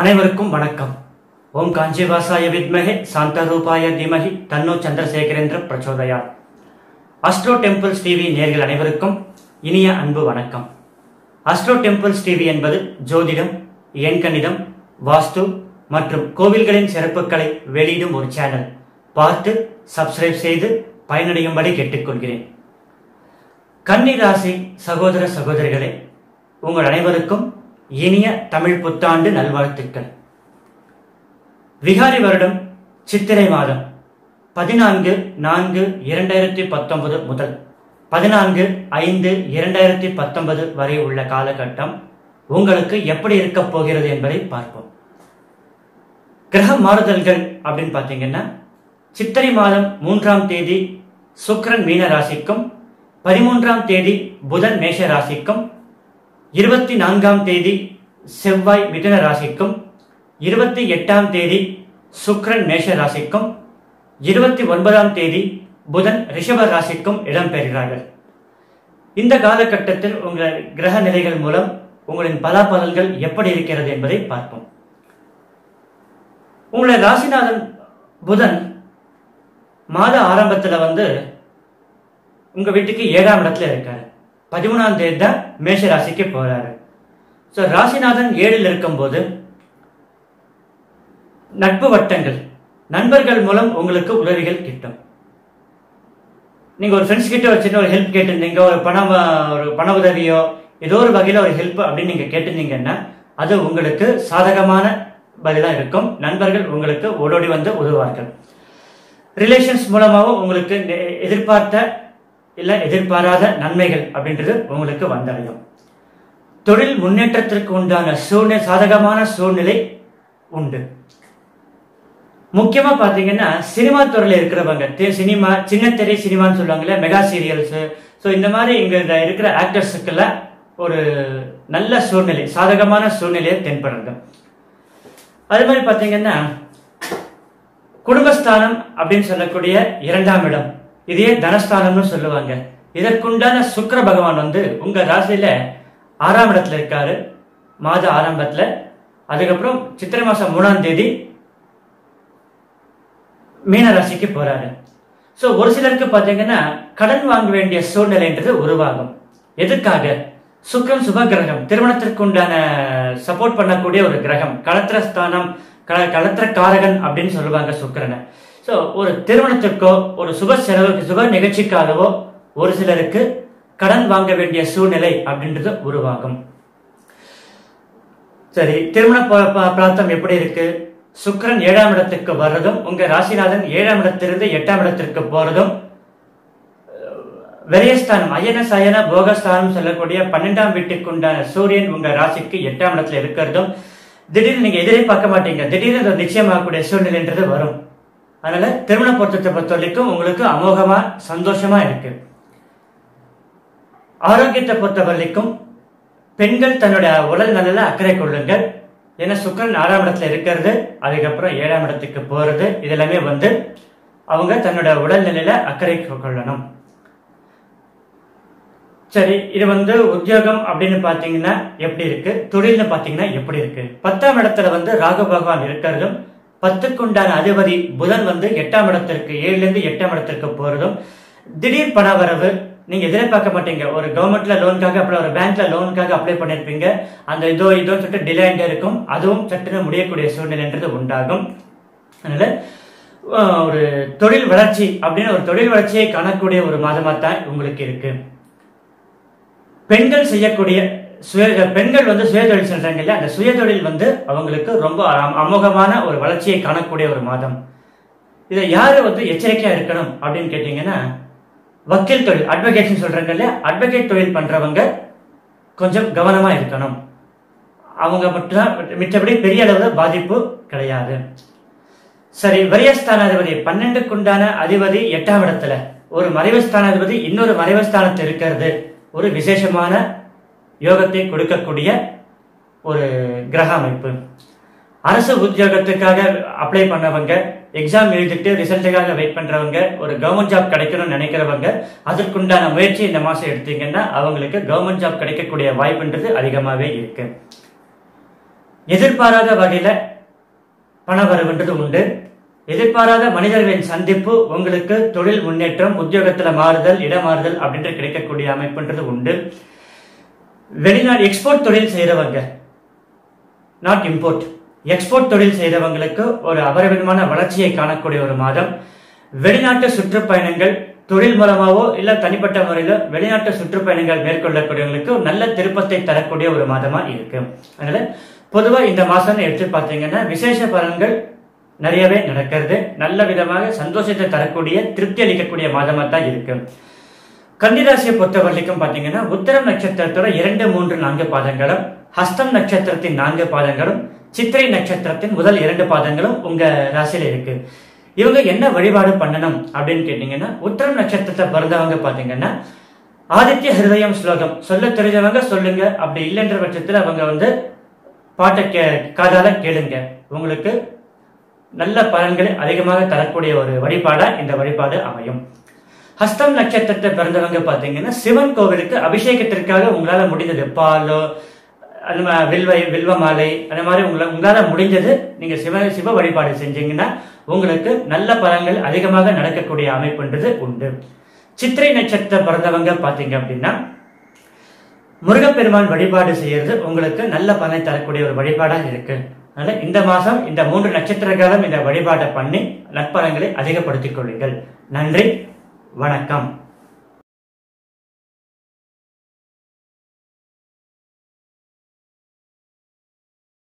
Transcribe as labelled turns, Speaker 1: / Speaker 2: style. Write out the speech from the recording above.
Speaker 1: அனைவருக்கும் வணக்கம். ஓம் காஞ்சிவாசாய வித்மகே சாந்தரூபாய திமகி தன்னோ சந்திரசேகரேந்திர பிரச்சோதயா. அஸ்ட்ரோ டெம்பிள்ஸ் டிவி நேர்கள் அனைவருக்கும் இனிய அன்பு வணக்கம். அஸ்ட்ரோ டெம்பிள்ஸ் டிவி என்பது ஜோதிடம் எண்கணிதம் வாஸ்து மற்றும் கோவில்களின் சிறப்புகளை வெளியிடும் ஒரு சேனல். பார்த்து சப்ஸ்கிரைப் செய்து பயனடையும்படி கேட்டுக்கொள்கிறேன். கன்னி ராசி சகோதர சகோதரிகளே உங்கள் அனைவருக்கும் இனிய தமிழ் புத்தாண்டு நல்வாழ்த்துக்கள். விகாரி வருடம் சித்திரை மாதம் பதினான்கு நான்கு இரண்டாயிரத்தி பத்தொன்பது முதல் பதினான்கு ஐந்து இரண்டாயிரத்தி பத்தொன்பது வரை உள்ள காலகட்டம் உங்களுக்கு எப்படி இருக்கப் போகிறது என்பதை பார்ப்போம். கிரக மாறுதல்கள் அப்படின்னு பார்த்தீங்கன்னா சித்திரை மாதம் மூன்றாம் தேதி சுக்ரன் மீன ராசிக்கும் பதிமூன்றாம் தேதி புதன் மேஷ ராசிக்கும் இருபத்தி நான்காம் தேதி செவ்வாய் மிதுன ராசிக்கும் இருபத்தி எட்டாம் தேதி சுக்ரன் மேஷ ராசிக்கும் இருபத்தி ஒன்பதாம் தேதி புதன் ரிஷப ராசிக்கும் இடம்பெறுகிறார்கள் இந்த காலகட்டத்தில் உங்கள் கிரக நிலைகள் மூலம் உங்களின் பலாபலன்கள் எப்படி இருக்கிறது என்பதை பார்ப்போம். உங்களை ராசிநாதன் புதன் மாத ஆரம்பத்தில் வந்து உங்கள் வீட்டுக்கு ஏழாம் இடத்துல இருக்காரு. பதிமூணாம் தேதி தான் மேஷ ராசிக்கு போறாரு. ஸோ ராசிநாதன் ஏழில் இருக்கும்போது நட்பு வட்டங்கள் நண்பர்கள் மூலம் உங்களுக்கு உதவிகள் கிட்டும். நீங்க ஒரு ஃப்ரெண்ட்ஸ் கிட்ட வச்சுட்டு ஒரு ஹெல்ப் கேட்டிருந்தீங்க ஒரு பணம் ஒரு பண உதவியோ ஏதோ ஒரு வகையில் ஒரு ஹெல்ப் அப்படின்னு நீங்க கேட்டிருந்தீங்கன்னா அது உங்களுக்கு சாதகமான பதிலாக இருக்கும். நண்பர்கள் உங்களுக்கு ஓடோடி வந்து உதவுவார்கள். ரிலேஷன்ஸ் மூலமாகவும் உங்களுக்கு எதிர்பார்த்த இல்லை எதிர்பாராத நன்மைகள் அப்படின்றது உங்களுக்கு வந்தடையும். தொழில் முன்னேற்றத்திற்கு உண்டான சூழ்நிலை சாதகமான சூழ்நிலை உண்டு. முக்கியமா பாத்தீங்கன்னா சினிமா துறையில இருக்கிறவங்க சினிமா சின்ன திரை சினிமான்னு சொல்லுவாங்கல்ல மெகா சீரியல்ஸ். ஸோ இந்த மாதிரி இங்க இருக்கிற ஆக்டர்ஸுக்கெல்லாம் ஒரு நல்ல சூழ்நிலை சாதகமான சூழ்நிலையை தென்படுறது. அதே மாதிரி பாத்தீங்கன்னா குடும்பஸ்தானம் அப்படின்னு சொல்லக்கூடிய இரண்டாம் இடம். இதையே தனஸ்தானம்னு சொல்லுவாங்க. இதற்குண்டான சுக்கிர பகவான் வந்து உங்க ராசியில ஆறாம் இடத்துல இருக்காரு. மாத ஆரம்பத்துல. அதுக்கப்புறம் சித்திரை மாசம் மூணாம் தேதி மீன ராசிக்கு போறாரு. சோ ஒரு சிலருக்கு பார்த்தீங்கன்னா கடன் வாங்க வேண்டிய சூழ்நிலைன்றது உருவாகும். எதுக்காக? சுக்கரம் சுப கிரகம் திருமணத்திற்கு உண்டான சப்போர்ட் பண்ணக்கூடிய ஒரு கிரகம். களத்திர ஸ்தானம் க- களத்திர காரகன் அப்படின்னு சொல்லுவாங்க சுக்கிரனை. ஸோ ஒரு திருமணத்திற்கோ ஒரு சுப செலவுக்கு சுப நிகழ்ச்சிக்காகவோ ஒரு சிலருக்கு கடன் வாங்க வேண்டிய சூழ்நிலை அப்படின்றது உருவாகும். சரி திருமண ப- பிராப்தம் எப்படி இருக்கு? சுக்கரன் ஏழாம் இடத்துக்கு வர்றதும் உங்க ராசிநாதன் ஏழாம் இடத்திலிருந்து எட்டாம் இடத்திற்கு போறதும் விரயஸ்தானம் அயன சயன போகஸ்தானம் சொல்லக்கூடிய பன்னெண்டாம் வீட்டுக்கு உண்டான சூரியன் உங்க ராசிக்கு எட்டாம் இடத்துல இருக்கிறதும் திடீர்னு நீங்க எதிர்பார்க்க மாட்டீங்க. திடீர்னு அது நிச்சயமாகக்கூடிய சூழ்நிலைன்றது வரும். அதனால திருமண பொருத்தத்தை பொறுத்த வரைக்கும் உங்களுக்கு அமோகமா சந்தோஷமா இருக்கு. ஆரோக்கியத்தை பொறுத்த வரைக்கும் பெண்கள் தன்னுடைய உடல் நலில அக்கறை கொள்ளுங்கள். ஏன்னா சுக்கரன் ஆறாம் இடத்துல இருக்கிறது அதுக்கப்புறம் ஏழாம் இடத்துக்கு போறது இதெல்லாமே வந்து அவங்க தன்னோட உடல்நிலையில அக்கறை கொள்ளணும். சரி இது வந்து உத்தியோகம் அப்படின்னு பாத்தீங்கன்னா எப்படி இருக்கு? தொழில்னு பாத்தீங்கன்னா எப்படி இருக்கு? பத்தாம் இடத்துல வந்து ராகு பகவான் இருக்கிறதும் பத்துக்குண்டான அதிபதி புதன் வந்து எட்டாம் இடத்திற்கு ஏழுல இருந்து எட்டாம் இடத்திற்கு போறதும் திடீர் பண வரவு நீங்க எதிர்பார்க்க மாட்டீங்க. ஒரு கவர்மெண்ட்ல லோனுக்காக அப்புறம் ஒரு பேங்க்ல லோனுக்காக அப்ளை பண்ணிருப்பீங்க அந்த இதோ இதோ சொல்லிட்டு டிலே ஆகிட்டே இருக்கும். அதுவும் சட்டுன்னு முடியக்கூடிய சூழ்நிலைன்றது உண்டாகும். அதனால ஒரு தொழில் வளர்ச்சி அப்படின்னு ஒரு தொழில் வளர்ச்சியை காணக்கூடிய ஒரு மாதமா தான் உங்களுக்கு இருக்கு. பெண்கள் செய்யக்கூடிய சுய பெண்கள் வந்து சுய தொழில் சொல்றாங்க இல்லையா அந்த சுய தொழில் வந்து அவங்களுக்கு ரொம்ப அமோகமான ஒரு வளர்ச்சியை காணக்கூடிய ஒரு மாதம். இதை யாரு வந்து எச்சரிக்கையா இருக்கணும் அப்படின்னு கேட்டீங்கன்னா வக்கீல் தொழில் அட்வொகேட்னு சொல்றாங்க இல்லையா? அட்வொகேட் தொழில் பண்றவங்க கொஞ்சம் கவனமா இருக்கணும். அவங்க மட்டும் மிச்சபடி பெரிய அளவில் பாதிப்பு கிடையாது. சரி வரியஸ்தானாதிபதி பன்னெண்டுக்குண்டான அதிபதி எட்டாம் இடத்துல. ஒரு மறைவஸ்தானாதிபதி இன்னொரு மறைவஸ்தானத்தில் இருக்கிறது. ஒரு விசேஷமான யோகத்தை கொடுக்கக்கூடிய ஒரு கிரக அமைப்பு. அரசு உத்தியோகத்துக்காக அப்ளை பண்ணவங்க எக்ஸாம் எழுதிட்டு ரிசல்ட்டுக்காக வெயிட் பண்றவங்க ஒரு கவர்மெண்ட் ஜாப் கிடைக்கணும்னு நினைக்கிறவங்க அதற்குண்டான முயற்சி இந்த மாசம் எடுத்தீங்கன்னா அவங்களுக்கு கவர்மெண்ட் ஜாப் கிடைக்கக்கூடிய வாய்ப்புன்றது அதிகமாகவே இருக்கு. எதிர்பாராத வகையில பண வரவுன்றது உண்டு. எதிர்பாராத மனிதர்களின் சந்திப்பு உங்களுக்கு தொழில் முன்னேற்றம் உத்தியோகத்துல மாறுதல் இடமாறுதல் அப்படின்ற கிடைக்கக்கூடிய அமைப்புன்றது உண்டு. வெளிநாடு எக்ஸ்போர்ட் தொழில் செய்கிறவங்க நாட் இம்போர்ட் எக்ஸ்போர்ட் தொழில் செய்தவங்களுக்கு ஒரு அபரிமிதமான வளர்ச்சியை காணக்கூடிய ஒரு மாதம். வெளிநாட்டு சுற்றுப்பயணங்கள் தொழில் மூலமாவோ இல்ல தனிப்பட்ட முறையில வெளிநாட்டு சுற்றுப்பயணங்கள் மேற்கொள்ளக்கூடியவங்களுக்கு நல்ல திருப்பத்தை தரக்கூடிய ஒரு மாதமா இருக்கு. அதனால பொதுவா இந்த மாசம் எடுத்து பார்த்தீங்கன்னா விசேஷ பலன்கள் நிறையவே நடக்கிறது. நல்ல விதமாக சந்தோஷத்தை தரக்கூடிய திருப்தி அளிக்கக்கூடிய மாதமா தான் இருக்கு. கன்னிராசியை பொறுத்த வரைக்கும் பார்த்தீங்கன்னா உத்தரம் நட்சத்திரத்தோட இரண்டு மூன்று நான்கு பாதங்களும் ஹஸ்தம் நட்சத்திரத்தின் நான்கு பாதங்களும் சித்திரை நட்சத்திரத்தின் முதல் இரண்டு பாதங்களும் உங்க ராசியில இருக்கு. இவங்க என்ன வழிபாடு பண்ணணும் அப்படின்னு கேட்டீங்கன்னா உத்தரம் நட்சத்திரத்தை பிறந்தவங்க பார்த்தீங்கன்னா ஆதித்ய ஹிருதயம் ஸ்லோகம். சொல்ல தெரிஞ்சவங்க சொல்லுங்க. அப்படி இல்லைன்ற பட்சத்தில் அவங்க வந்து பாட்டை கே காதால கேளுங்க. உங்களுக்கு நல்ல பலன்களை அதிகமாக தரக்கூடிய ஒரு வழிபாடா இந்த வழிபாடு அமையும். ஹஸ்தம் நட்சத்திரத்தை பிறந்தவங்க பார்த்தீங்கன்னா சிவன் கோவிலுக்கு அபிஷேகத்திற்காக உங்களால் முடிந்தது பாலோ அந்த வில்வை வில்வ வில்வ மாலை அந்த மாதிரி உங்களை உங்களால் முடிஞ்சது நீங்கள் சிவ சிவ வழிபாடு செஞ்சீங்கன்னா உங்களுக்கு நல்ல பலன்கள் அதிகமாக நடக்கக்கூடிய அமைப்புன்றது உண்டு. சித்திரை நட்சத்திரம் பிறந்தவங்க பார்த்தீங்க அப்படின்னா முருகப்பெருமான் வழிபாடு செய்யறது உங்களுக்கு நல்ல பலனை தரக்கூடிய ஒரு வழிபாடாக இருக்கு. அதனால இந்த மாதம் இந்த மூன்று நட்சத்திர காலம் இந்த வழிபாட்டை பண்ணி நற்பலன்களை அதிகப்படுத்திக் கொள்ளுங்கள். நன்றி. வணக்கம்.